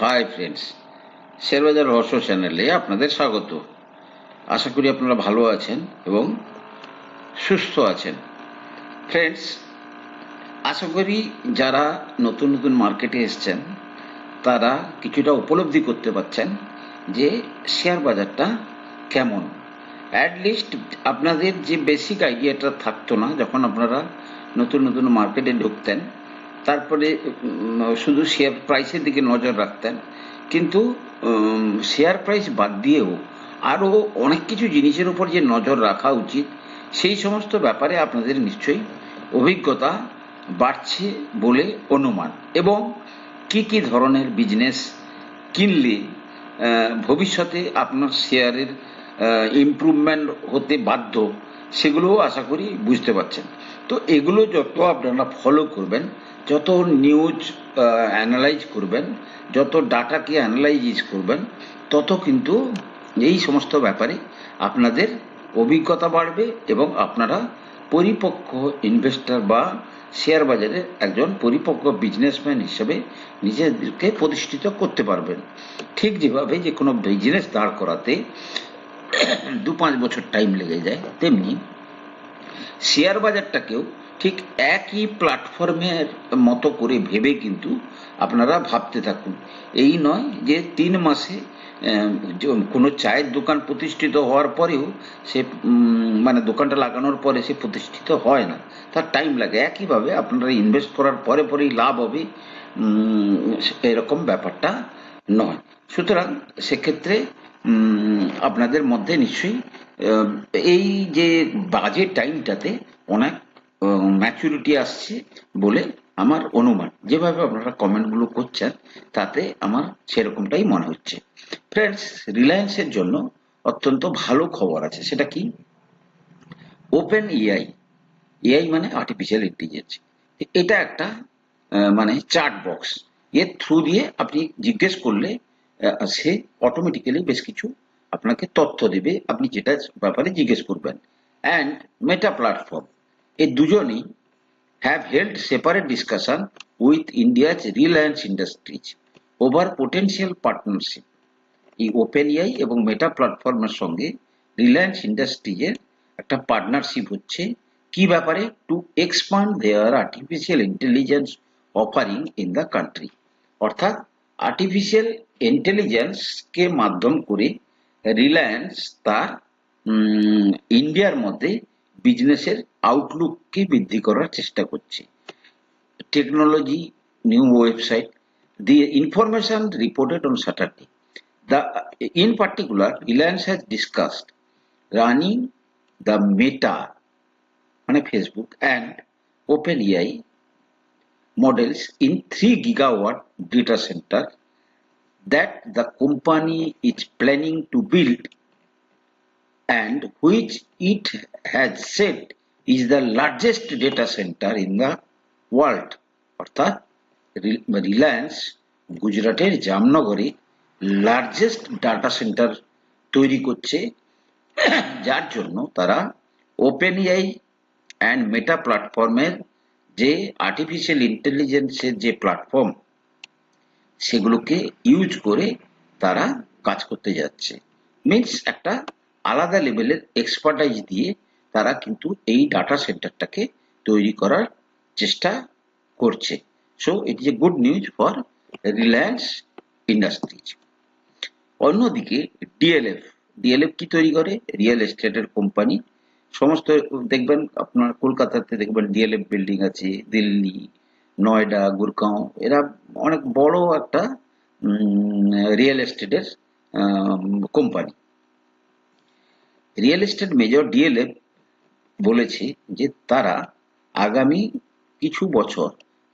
Hi friends শেয়ারবাজার রহস্য চ্যানেলে আপনাদের স্বাগত। আশা করি আপনারা ভালো আছেন এবং সুস্থ আছেন। ফ্রেন্ডস আশা করি যারা নতুন নতুন মার্কেটে এসছেন, তারা কিছুটা উপলব্ধি করতে পারছেন যে শেয়ার বাজারটা কেমন। অ্যাটলিস্ট আপনাদের যে বেসিক আইডিয়াটা থাকতো না, যখন আপনারা নতুন নতুন মার্কেটে ঢুকতেন তারপরে শুধু শেয়ার প্রাইসের দিকে নজর রাখতেন। কিন্তু শেয়ার প্রাইস বাদ দিয়েও আরও অনেক কিছু জিনিসের উপর যে নজর রাখা উচিত, সেই সমস্ত ব্যাপারে আপনাদের নিশ্চয়ই অভিজ্ঞতা বাড়ছে বলে অনুমান। এবং কি কি ধরনের বিজনেস কিনলে ভবিষ্যতে আপনার শেয়ারের ইমপ্রুভমেন্ট হতে বাধ্য, সেগুলোও আশা করি বুঝতে পারছেন। তো এগুলো যত আপনারা ফলো করবেন, যত নিউজ অ্যানালাইজ করবেন, যত ডাটাকে অ্যানালাইজ করবেন, তত কিন্তু এই সমস্ত ব্যাপারে আপনাদের অভিজ্ঞতা বাড়বে এবং আপনারা পরিপক্ক ইনভেস্টর বা শেয়ার বাজারে একজন পরিপক্ক বিজনেসম্যান হিসেবে নিজেদেরকে প্রতিষ্ঠিত করতে পারবেন। ঠিক যেভাবে যে কোনো বিজনেস দাঁড় করাতে দু পাঁচ বছর টাইম লেগে যায়, তেমনি শেয়ার বাজারটাকেও ঠিক একই প্ল্যাটফর্মের মতো করে ভেবে কিন্তু আপনারা ভাবতে থাকুন। এই নয় যে তিন মাসে কোনো চায়ের দোকান প্রতিষ্ঠিত হওয়ার পরেও সে মানে দোকানটা লাগানোর পরে সে প্রতিষ্ঠিত হয় না। তার টাইম লাগে। একইভাবে আপনারা ইনভেস্ট করার পরে পরেই লাভ হবে এরকম ব্যাপারটা নয়। সুতরাং সেক্ষেত্রে আপনাদের মধ্যে নিশ্চয়ই এই যে বাজেট টাইমটাতে অনেক ম্যাচুরিটি আসছে বলে আমার অনুমান। যেভাবে আপনারা কমেন্টগুলো করছেন, তাতে আমার সেরকমটাই মনে হচ্ছে। ফ্রেন্ডস রিলায়েন্সের জন্য অত্যন্ত ভালো খবর আছে। সেটা কি? ওপেন এআই এআই মানে আর্টিফিশিয়াল ইন্টেলিজেন্স এটা একটা মানে চার্ট বক্স এর থ্রু দিয়ে আপনি জিজ্ঞেস করলে সে অটোমেটিক্যালি বেশ কিছু আপনাকে তথ্য দেবে, আপনি যেটা ব্যাপারে জিজ্ঞেস করবেন। অ্যান্ড মেটা প্ল্যাটফর্ম এই দুজনেই have held separate discussion with India's Reliance industries over potential partnership. এই ওপেন এআই এবং মেটা প্ল্যাটফর্মের সঙ্গে রিলায়েন্স ইন্ডাস্ট্রিজের একটা পার্টনারশিপ হচ্ছে। কি ব্যাপারে? To expand their artificial intelligence offering in the country অর্থাৎ আর্টিফিশিয়াল ইন্টেলিজেন্সকে মাধ্যম করে রিলায়েন্স তার ইন্ডিয়ার মধ্যে বিজনেসের আউটলুককে বৃদ্ধি করার চেষ্টা করছে। Technology, new website the information reported on Saturday the in particular Reliance has discussed running the Meta মানে Facebook and open AI models in three gigawatt data centre that the company is planning to build and which it has said is the largest data center in the world. অর্থাৎ রিলায়েন্স গুজরাটের জামনগরে largest data centre তৈরি করছে। যার জন্য তারা open AI and মেটা প্ল্যাটফর্মের যে artificial ইন্টেলিজেন্সের যে প্ল্যাটফর্ম সেগুলোকে ইউজ করে তারা কাজ করতে যাচ্ছে। মিনস একটা আলাদা লেভেলের এক্সপার্টাইজ দিয়ে তারা কিন্তু এই ডাটা সেন্টারটাকে তৈরি করার চেষ্টা করছে। So it is a good news for Reliance Industries অন্যদিকে ডিএলএফ ডিএলএফ কি তৈরি করে? রিয়েল এস্টেটের কোম্পানি সমস্ত, দেখবেন, আপনার কলকাতাতে দেখবেন ডিএলএফ বিল্ডিং আছে, দিল্লি নয়ডা, গুরগাঁও, এরা অনেক বড় একটা real এস্টেটের company real estate major DLF বলেছে যে তারা আগামী কিছু বছর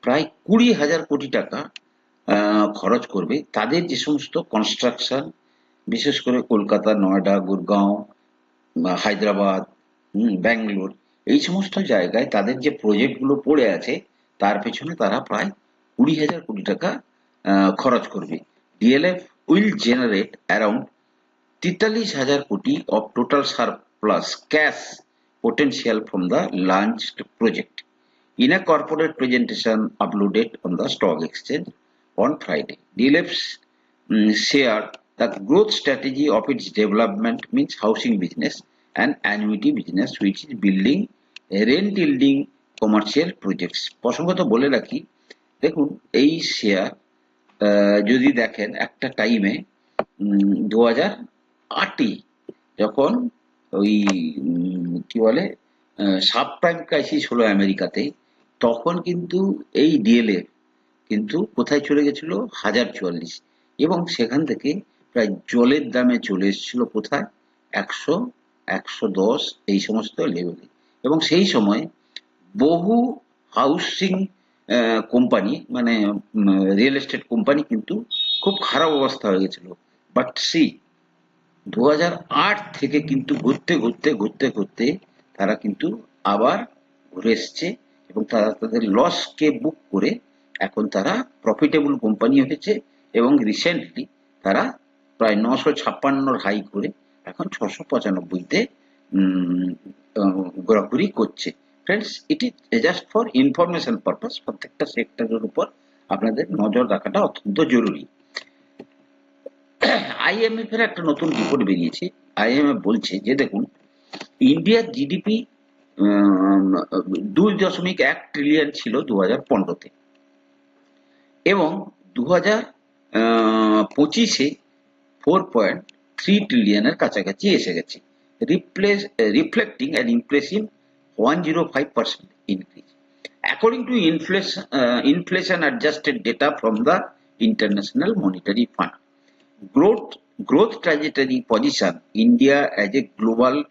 প্রায় কুড়ি হাজার কোটি টাকা খরচ করবে। তাদের যে সমস্ত কনস্ট্রাকশন বিশেষ করে কলকাতা, নয়ডা, গুরগাঁও হায়দ্রাবাদ ব্যাঙ্গালোর, এই সমস্ত জায়গায় তাদের যে প্রজেক্টগুলো পড়ে আছে তার পেছনে তারা প্রায় কুড়ি হাজার কোটি টাকা খরচ করবে। ডিএলএফ উইল জেনারেট অ্যারাউন্ড তেতাল্লিশ হাজার কোটি of total surplus cash potential from the launch project in a corporate presentation uploaded on the stock exchange on Friday DLF share the growth strategy of its development means housing business and annuity business which is building rent yielding commercial projects প্রসঙ্গত বলে রাখি, দেখুন, এই share যদি দেখেন, একটা টাইমে দু হাজার আটে যখন ওই কি বলে সাব প্রাইম ক্রাইসিস হলো আমেরিকাতে, তখন কিন্তু এই ডিএলএফ কিন্তু কোথায় চলে গেছিল? হাজার চুয়াল্লিশ। এবং সেখান থেকে প্রায় জলের দামে চলে এসেছিল কোথায়? একশো একশো দশ, এই সমস্ত লেভেলে এবং সেই সময় বহু হাউসিং কোম্পানি মানে রিয়েল এস্টেট কোম্পানি কিন্তু খুব খারাপ অবস্থা হয়ে গেছিল। বাট সি দু থেকে কিন্তু ঘুরতে ঘুরতে ঘুরতে ঘুরতে তারা কিন্তু আবার ঘুরে এসছে এবং তারা তাদের লসকে বুক করে এখন তারা প্রফিটেবল কোম্পানি হয়েছে এবং রিসেন্টলি তারা প্রায় নশো ছাপ্পান্নর হাই করে এখন ছশো পঁচানব্বইতে ঘোরাঘুরি করছে। Friends it is just for information purpose প্রত্যেকটা সেক্টরের উপর আপনাদের নজর রাখাটা অত্যন্ত জরুরি। আইএমএফ এর একটা নতুন রিপোর্ট বেরিয়েছে। আইএমএফ বলছে যে দেখুন ইন্ডিয়ার জিডিপি দুই দশমিক এক ট্রিলিয়ন ছিল দু হাজার পনেরোতে। এবং দু হাজার পঁচিশে ফোর পয়েন্ট থ্রি ট্রিলিয়নের কাছাকাছি এসে গেছে। Replace reflecting an impressive one zero five percent increase according to inflation inflation adjusted data from the international monetary fund growth growth trajectory position India as a global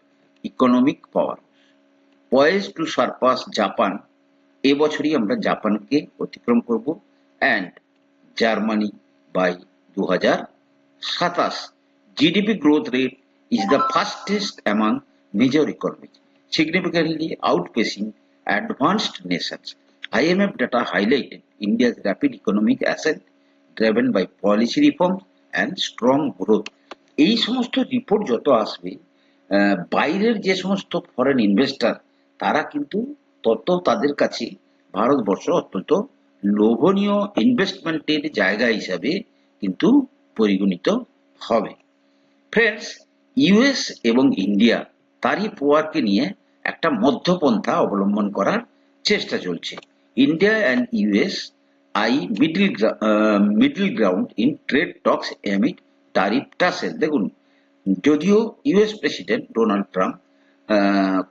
economic power, poised to surpass Japan এবছরই আমরা জাপানকে অতিক্রম করব and Germany by দু হাজার সাতাশ GDP growth rate is the fastest among major economic significantly outpacing advanced nations. IMF data highlighted India's rapid economic ascent driven by policy reforms and strong growth. এই সমস্ত রিপোর্ট যত আসবে বাইরের যে সমস্ত ফরেন ইনভেস্টর তারা কিন্তু তত তাদের কাছে ভারতবর্ষ অত্যন্ত লোভনীয় ইনভেস্টমেন্টের জায়গা হিসাবে কিন্তু পরিগণিত হবে ফ্রেন্ডস ইউএস এবং ইন্ডিয়া তারই পোয়ারকে নিয়ে একটা মধ্যপন্থা অবলম্বন করার চেষ্টা চলছে। India and US I middle middle ground in trade talks emit tariff tussle দেখুন, যদিও ইউএস প্রেসিডেন্ট ডোনাল্ড ট্রাম্প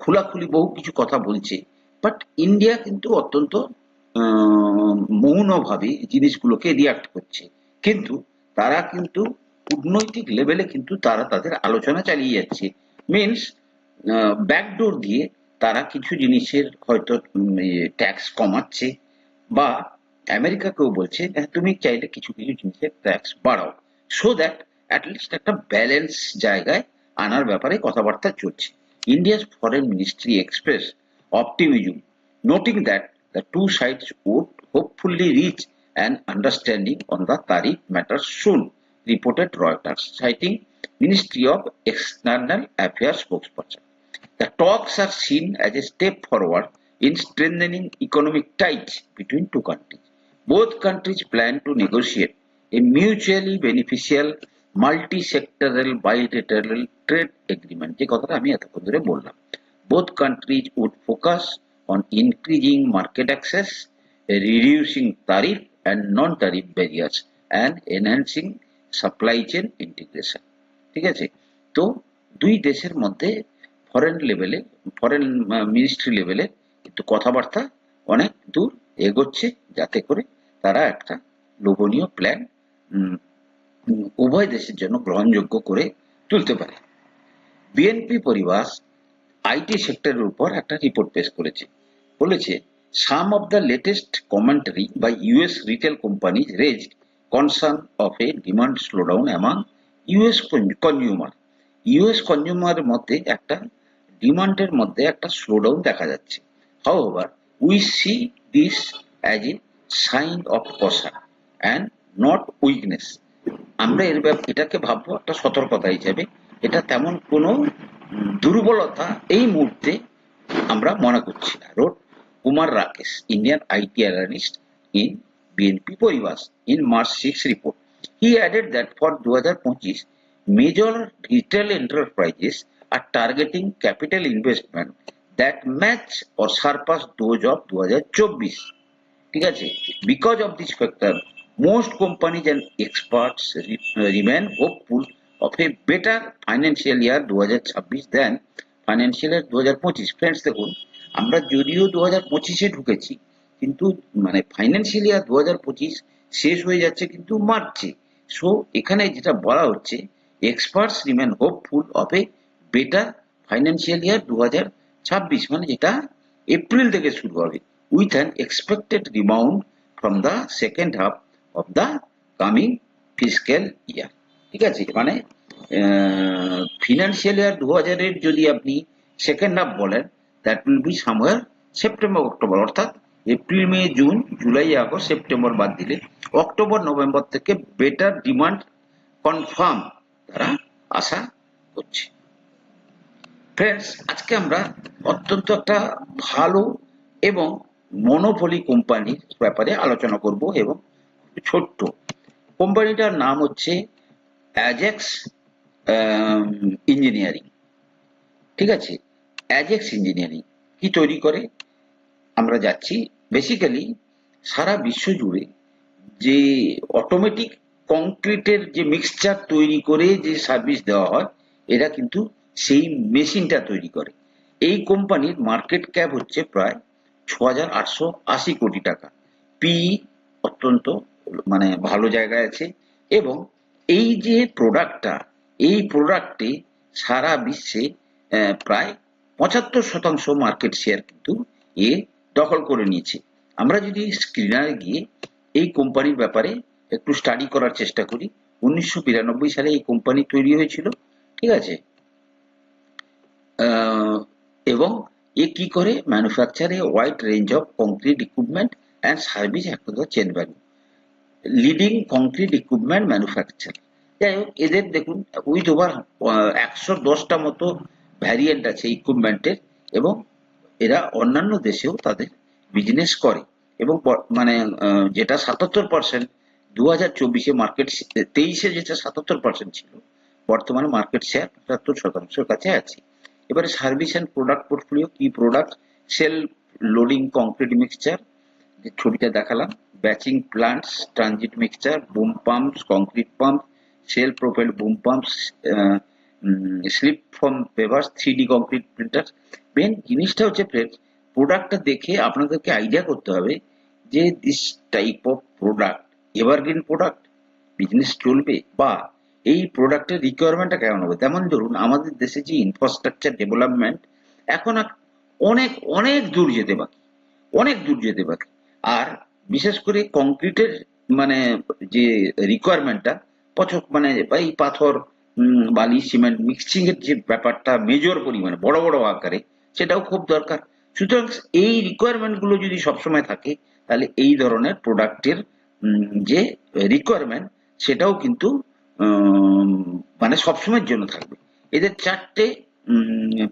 খোলাখুলি বহু কিছু কথা বলছে বাট ইন্ডিয়া কিন্তু অত্যন্ত মৌনভাবে জিনিসগুলোকে রিয়াক্ট করছে। কিন্তু তারা কিন্তু কূটনৈতিক লেভেলে কিন্তু তারা তাদের আলোচনা চালিয়ে যাচ্ছে। মিনস ব্যাকডোর দিয়ে তারা কিছু জিনিসের হয়তো ট্যাক্স কমাচ্ছে বা আমেরিকাকেও বলছে "হ্যাঁ, তুমি চাইলে কিছু কিছু জিনিসের ট্যাক্স বাড়াও সো দ্যাট অ্যাটলিস্ট একটা ব্যালেন্স জায়গায় আনার ব্যাপারে কথাবার্তা চলছে India's foreign ministry express optimism noting that the two sides would hopefully reach an understanding on the tariff matter soon, reported Reuters, citing Ministry of External Affairs spokesperson. The talks are seen as a step forward in strengthening economic ties between two countries. Both countries plan to negotiate a mutually beneficial multi-sectoral bilateral trade agreement both countries would focus on increasing market access reducing tariff and non-tariff barriers and enhancing supply chain integration ঠিক আছে তো দুই দেশের মধ্যে foreign লেভেলে foreign ministry লেভেলে কিন্তু কথাবার্তা অনেক দূর এগোচ্ছে যাতে করে তারা একটা লোভনীয় প্ল্যান উভয় দেশের জন্য গ্রহণযোগ্য করে তুলতে পারে। বিএনপি পরিবার আইটি সেক্টরের উপর একটা রিপোর্ট পেশ করেছে। বলেছে some of the latest commentary by US retail companies raised concern of a demand slowdown among US consumer US কনজিউমারের মধ্যে একটা ডিমান্ডের মধ্যে একটা স্লোডাউন দেখা যাচ্ছে। However we see this as a sign of caution and not weakness আমরা এর ব্যাপ- এটাকে ভাববো একটা সতর্কতা হিসেবে। এটা তেমন কোনো দুর্বলতা এই মুহূর্তে আমরা মনে করছি না। Wrote Kumar Rakesh Indian IT analyst in BNP Paribas in March six report He added that for 2025, major retail enterprises are targeting capital investment that match or surpass those of 2024. ঠিক আছে? Because of this factor most companies and experts remain hopeful of a better financial year দু হাজার ছাব্বিশ দেন financial year দু পঁচিশ friends দেখুন, আমরা যদিও দু হাজার পঁচিশে ঢুকেছি, কিন্তু মানে ফাইন্যান্সিয়াল ইয়ার দু হাজার পঁচিশ শেষ হয়ে যাচ্ছে কিন্তু মার্চে সো এখানে যেটা বলা হচ্ছে experts remain hopeful of a better financial year দু ছাব্বিশ মানে যেটা এপ্রিল থেকে শুরু হবে with an expected rebound from the second half of the coming physical year ঠিক আছে? মানে ফিনান্সিয়াল ইয়ার দু হাজারের যদি আপনি সেকেন্ড হাফ বলেন that will be somewhere September October অর্থাৎ April May June July August September বাদ দিলে অক্টোবর নভেম্বর থেকে বেটার ডিমান্ড কনফার্ম তারা আশা করছে। ফ্রেন্ডস আজকে আমরা অত্যন্ত একটা ভালো এবং মনোপলি কোম্পানির ব্যাপারে আলোচনা করব এবং ছোট্ট কোম্পানিটার নাম হচ্ছে অ্যাজেক্স ইঞ্জিনিয়ারিং ঠিক আছে? অ্যাজেক্স ইঞ্জিনিয়ারিং কি তৈরি করে? আমরা যাচ্ছি বেসিক্যালি সারা বিশ্ব জুড়ে যে অটোমেটিক কংক্রিটের যে মিক্সচার তৈরি করে যে সার্ভিস দেওয়া হয় এরা কিন্তু সেই মেশিনটা তৈরি করে। এই কোম্পানির মার্কেট ক্যাপ হচ্ছে প্রায় ছ হাজার আটশো আশি কোটি টাকা। পি অত্যন্ত মানে ভালো জায়গায় আছে এবং এই যে প্রোডাক্টটা এই প্রোডাক্টে সারা বিশ্বে প্রায় পঁচাত্তর শতাংশ মার্কেট শেয়ার কিন্তু এ দখল করে নিয়েছে। আমরা যদি স্ক্রিনারে গিয়ে এই কোম্পানির ব্যাপারে একটু স্টাডি করার চেষ্টা করি, উনিশশো বিরানব্বই সালে এই কোম্পানি তৈরি হয়েছিল, ঠিক আছে? এবং এ কি করে? Manufacture wide range of concrete equipment and service across the chain value leading concrete equipment manufacture যাই হোক, এদের দেখুন উইথ ওভার একশো দশটা মতো ভ্যারিয়েন্ট আছে ইকুইপমেন্টের এবং এরা অন্যান্য দেশেও তাদের বিজনেস করে। এবং মানে যেটা সাতাত্তর পার্সেন্ট দু হাজার চব্বিশে মার্কেট তেইশে যেটা সাতাত্তর পার্সেন্ট ছিল, বর্তমানে মার্কেট শেয়ার পঁচাত্তর শতাংশের কাছে আছে। এবারে সার্ভিস অ্যান্ড প্রোডাক্ট পোর্টফোলিও কি product self loading concrete mixture যে ছবিটা দেখালাম batching plants transit mixture boom pumps concrete pump self propel boom pumps slip form pavers three D concrete printer main জিনিসটা হচ্ছে ফ্রেন্ডস প্রোডাক্টটা দেখে আপনাদেরকে আইডিয়া করতে হবে যে this type of product evergreen product business চলবে বা এই প্রোডাক্টের রিকোয়ারমেন্টটা কেমন হবে? তেমন ধরুন, আমাদের দেশে যে ইনফ্রাস্ট্রাকচার ডেভেলপমেন্ট এখন অনেক অনেক দূর যেতে বাকি, অনেক দূর যেতে বাকি। আর বিশেষ করে কংক্রিটের মানে যে রিকোয়ারমেন্টটা পছক মানে এই পাথর বালি সিমেন্ট মিক্সিং এর যে ব্যাপারটা মেজর পরিমাণে, বড় বড় আকারে, সেটাও খুব দরকার। সুতরাং এই রিকোয়ারমেন্টগুলো যদি সবসময় থাকে, তাহলে এই ধরনের প্রোডাক্টের যে রিকোয়ারমেন্ট সেটাও কিন্তু মানে সবসময়ের জন্য থাকবে। এদের চারটে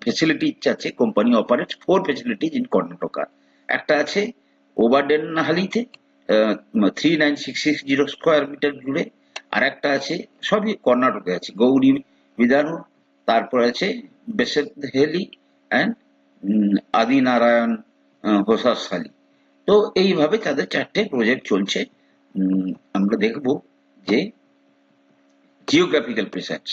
ফেসিলিটি আছে company operate four facilities in Karnataka একটা আছে ওভারডেনহালিতে three nine six six zero square metre জুড়ে আর একটা আছে, সবই কর্ণাটকে আছে, গৌরী বিধানু তারপর আছে বেসেহেলি অ্যান্ড আদিনারায়ণ হোসাসালি তো এইভাবে তাদের চারটে প্রজেক্ট চলছে। আমরা দেখব যে geographical presence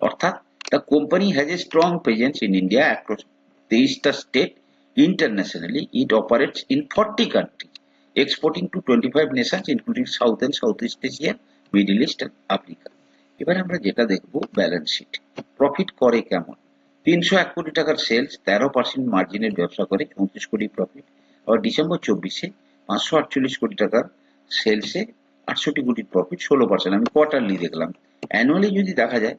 অর্থাৎ the company has a strong presence in India across তেইশটা state internationally it operates in 40 countries exporting to 25 nations including South and Southeast Asia Middle East and Africa এবার আমরা যেটা দেখব ব্যালেন্স শিট প্রফিট করে কেমন তিনশো এক কোটি টাকার সেলস তেরো পার্সেন্ট মার্জিনের ব্যবসা করে চৌত্রিশ কোটি প্রফিট আর ডিসেম্বর চব্বিশে পাঁচশো আটচল্লিশ কোটি টাকার সেলসে আটষট্টি কোটি প্রফিট ষোলো পার্সেন্ট আমি কোয়ার্টারলি দেখলাম অ্যানুয়ালি যদি দেখা যায়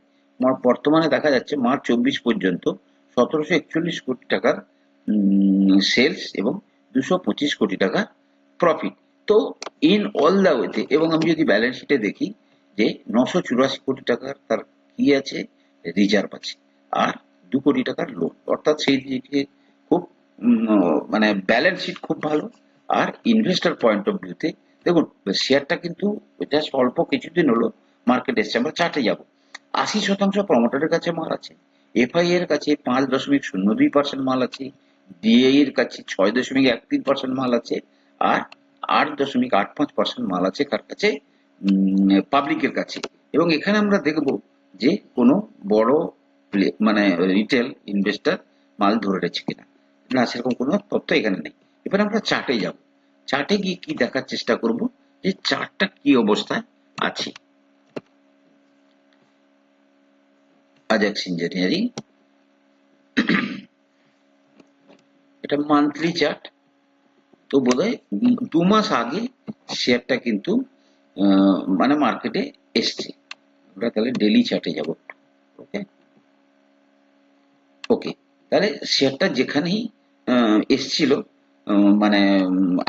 বর্তমানে দেখা যাচ্ছে মার্চ চব্বিশ পর্যন্ত সতেরোশো একচল্লিশ কোটি টাকার সেলস এবং দুশো পঁচিশ কোটি টাকা প্রফিট তো ইন অল দ্য ওয়েতে এবং আমি যদি ব্যালেন্স শিটে দেখি যে নশো চুরাশি কোটি টাকার তার কি আছে? রিজার্ভ আছে। আর দু কোটি টাকার লোন অর্থাৎ সেই দিকে খুব মানে ব্যালেন্স শিট খুব ভালো। আর ইনভেস্টার পয়েন্ট অফ ভিউতে দেখুন শেয়ারটা কিন্তু জাস্ট অল্প কিছুদিন হলো মার্কেট এসছে, আমরা চার্টে যাব। আশি শতাংশ প্রমোটারের কাছে মাল আছে এফআই এর কাছে পাঁচ দশমিক শূন্য দুই পার্সেন্ট মাল আছে ডিআই এর কাছে ছয় দশমিক এক তিন পার্সেন্ট মাল আছে, আর আট দশমিক আট পাঁচ পার্সেন্ট মাল আছে কার কাছে? পাবলিকের কাছে। এবং এখানে আমরা দেখব যে কোনো বড় মানে রিটেল ইনভেস্টর মাল ধরে রেখেছে কিনা। না, সেরকম কোনো তথ্য এখানে নেই। এবার আমরা চার্টে যাব। চার্টে গিয়ে কি দেখার চেষ্টা করব যে চার্টটা কি অবস্থায় আছে? আজাক্স ইঞ্জিনিয়ারিং এটা মান্থলি চার্ট তো বোধহয় দু মাস আগে শেয়ারটা কিন্তু মানে মার্কেটে এসছে। আমরা তাহলে ডেলি চার্টে যাব ওকে ওকে তাহলে শেয়ারটা যেখানেই এসছিল মানে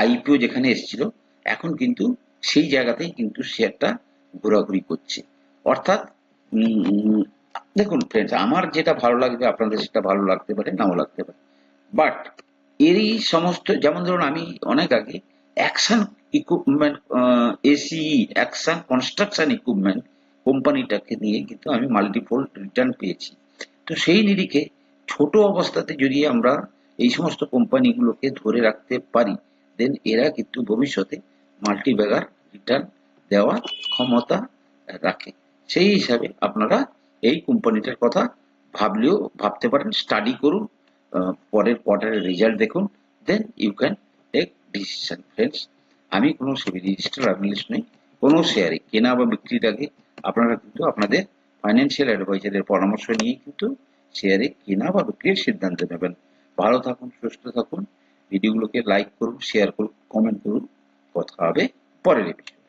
আইপিও যেখানে এসছিল, এখন কিন্তু সেই জায়গাতেই কিন্তু শেয়ারটা ঘোরাঘুরি করছে। অর্থাৎ দেখুন ফ্রেন্ডস আমার যেটা ভালো লাগবে, আপনাদের সেটা ভালো লাগতে পারে, নাও লাগতে পারে। বাট এরই সমস্ত, যেমন ধরুন আমি অনেক আগে action equipment ACE action construction equipment কোম্পানিটাকে নিয়ে কিন্তু আমি মাল্টিপল রিটার্ন পেয়েছি। তো সেই নিরিখে ছোট অবস্থাতে যদি আমরা এই সমস্ত কোম্পানিগুলোকে ধরে রাখতে পারি দেন এরা কিন্তু ভবিষ্যতে মাল্টিব্যাগার রিটার্ন দেওয়ার ক্ষমতা রাখে। সেই হিসাবে আপনারা এই কোম্পানিটার কথা ভাবলেও ভাবতে পারেন স্টাডি করুন পরের কোয়ার্টারের রেজাল্ট দেখুন then you can take decision friends আমি কোনো সেবি রেজিস্টার অ্যানালিস্ট নই, কোনো শেয়ারে কেনা বা বিক্রির আগে আপনারা কিন্তু আপনাদের ফাইন্যান্সিয়াল অ্যাডভাইজারের পরামর্শ নিয়ে কিন্তু শেয়ারে কেনা বা বিক্রির সিদ্ধান্ত নেবেন। ভালো থাকুন, সুস্থ থাকুন ভিডিওগুলোকে লাইক করুন শেয়ার করুন কমেন্ট করুন। কথা হবে পরের এপিসোড